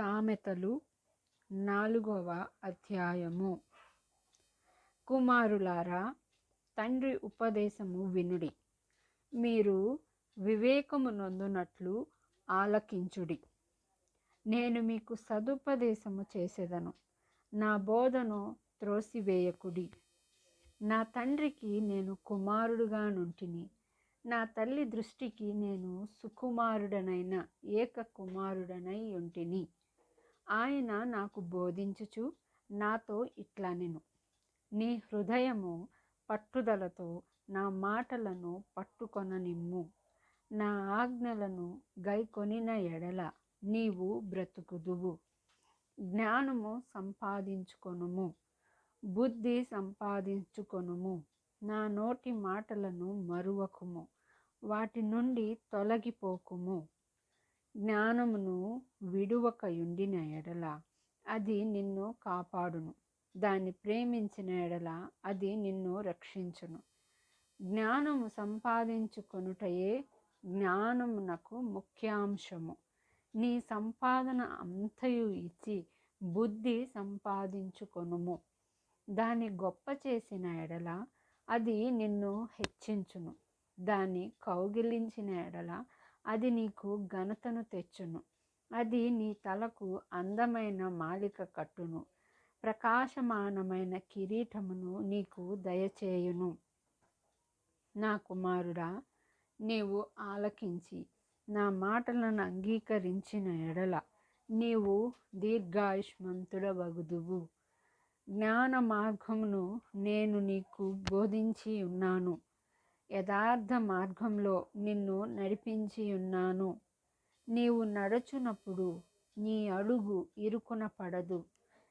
సామెతలు నాలుగవ అధ్యాయము. కుమారులారా తండ్రి ఉపదేశము వినుడి. మీరు వివేకము నొందునట్లు ఆలకించుడి. నేను మీకు సదుపదేశము చేసేదను. నా బోధను త్రోసివేయకుడి. నా తండ్రికి నేను కుమారుడుగా నుంటిని. నా తల్లి దృష్టికి నేను సుకుమారుడనైన ఏక కుమారుడనై ఉంటిని. ఆయన నాకు బోధించుచు నాతో ఇట్లా నేను. నీ హృదయము పట్టుదలతో నా మాటలను పట్టుకొననిమ్ము. నా ఆజ్ఞలను గైకొనిన ఎడల నీవు బ్రతుకుదువు. జ్ఞానము సంపాదించుకొనుము. బుద్ధి సంపాదించుకొనుము. నా నోటి మాటలను మరువకుము. వాటి నుండి తొలగిపోకుము. జ్ఞానమును విడువక ఉండిన ఎడల అది నిన్ను కాపాడును. దాన్ని ప్రేమించిన ఎడల అది నిన్ను రక్షించును. జ్ఞానము సంపాదించుకొనుటయే జ్ఞానమునకు ముఖ్యాంశము. నీ సంపాదన అంతయు ఇచ్చి బుద్ధి సంపాదించుకొనుము. దాన్ని గొప్ప చేసిన ఎడల అది నిన్ను హెచ్చించును. దాన్ని కౌగిలించిన ఎడల అది నీకు ఘనతను తెచ్చును. అది నీ తలకు అందమైన మాలిక కట్టును. ప్రకాశమానమైన కిరీటమును నీకు దయచేయును. నా కుమారుడా నీవు ఆలకించి నా మాటలను అంగీకరించిన ఎడల నీవు దీర్ఘాయుష్మంతుడవగుదువు. జ్ఞాన మార్గమును నేను నీకు బోధించి ఉన్నాను. యథార్థ మార్గంలో నిన్ను నడిపించి ఉన్నాను. నీవు నడుచునప్పుడు నీ అడుగు ఇరుకున పడదు.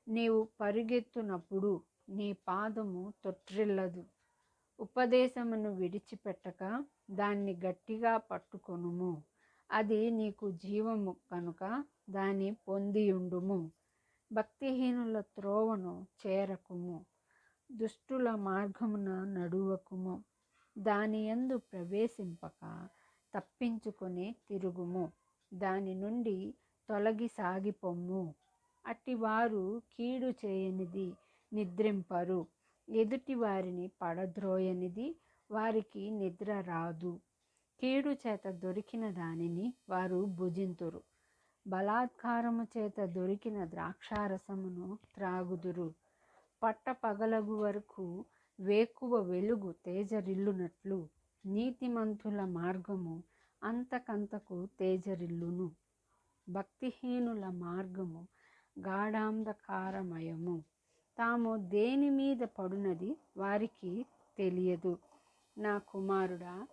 నీవు పరిగెత్తునప్పుడు నీ పాదము తొట్టిల్లదు ఉపదేశమును విడిచిపెట్టక దాన్ని గట్టిగా పట్టుకొనుము. అది నీకు జీవము కనుక దాన్ని పొందియుండుము. భక్తిహీనుల త్రోవను చేరకుము. దుష్టుల మార్గమున నడువకుము. దాని యందు ప్రవేశింపక తప్పించుకొని తిరుగుము. దాని నుండి తొలగి సాగిపొమ్ము. అట్టివారు కీడు చేయనిది నిద్రింపరు. ఎదుటి వారిని పడద్రోయనిది వారికి నిద్ర రాదు. కీడు చేత దొరికిన దానిని వారు భుజింతురు. బలాత్కారము చేత దొరికిన ద్రాక్షారసమును త్రాగుదురు. పట్ట పగలగు వరకు వేకువ వెలుగు తేజరిల్లునట్లు నీతిమంతుల మార్గము అంతకంతకు తేజరిల్లును. భక్తిహీనుల మార్గము గాఢాంధకారమయము. తాము దేని మీద పడునది వారికి తెలియదు. నా కుమారుడా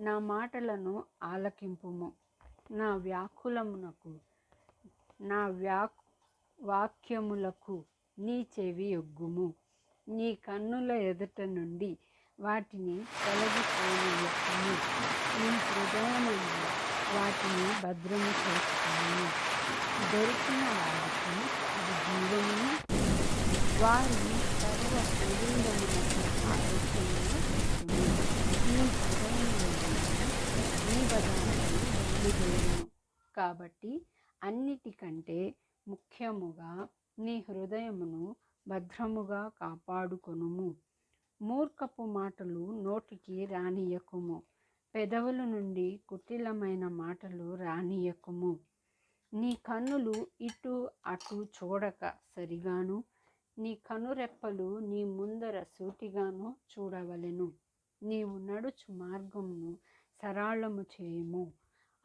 నా మాటలను ఆలకింపుము. నా వ్యాకులమునకు నా వ్యా వాక్యములకు నీ చెవి ఒగ్గుము నీ కన్నుల ఎదుట నుండి వాటిని తొలగిపోనియకుము నీ హృదయమందు వాటిని భద్రము చేస్తాను. దొరికిన వారికి అది జీవము వారి సర్వ శరీరమునకు ఆరోగ్యమును నీ హృదయంలో జీవదానము బయలుదేరును కాబట్టి అన్నిటికంటే ముఖ్యముగా నీ హృదయమును భద్రముగా కాపాడుకొనుము. మూర్ఖపు మాటలు నోటికి రానియకుము పెదవుల నుండి కుటిలమైన మాటలు రానియకుము నీ కన్నులు ఇటు అటు చూడక సరిగాను. నీ కనురెప్పలు నీ ముందర సూటిగాను చూడవలెను. నీవు నడుచు మార్గమును సరళము చేయము.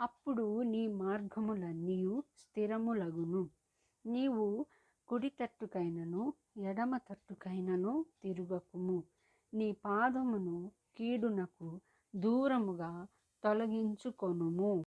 అప్పుడు నీ మార్గములన్నీ స్థిరములగును. నీవు కుడి తట్టుకైనను ఎడమ తట్టుకైనను తిరుగకుము. నీ పాదమును కీడునకు దూరముగా తొలగించుకొనుము.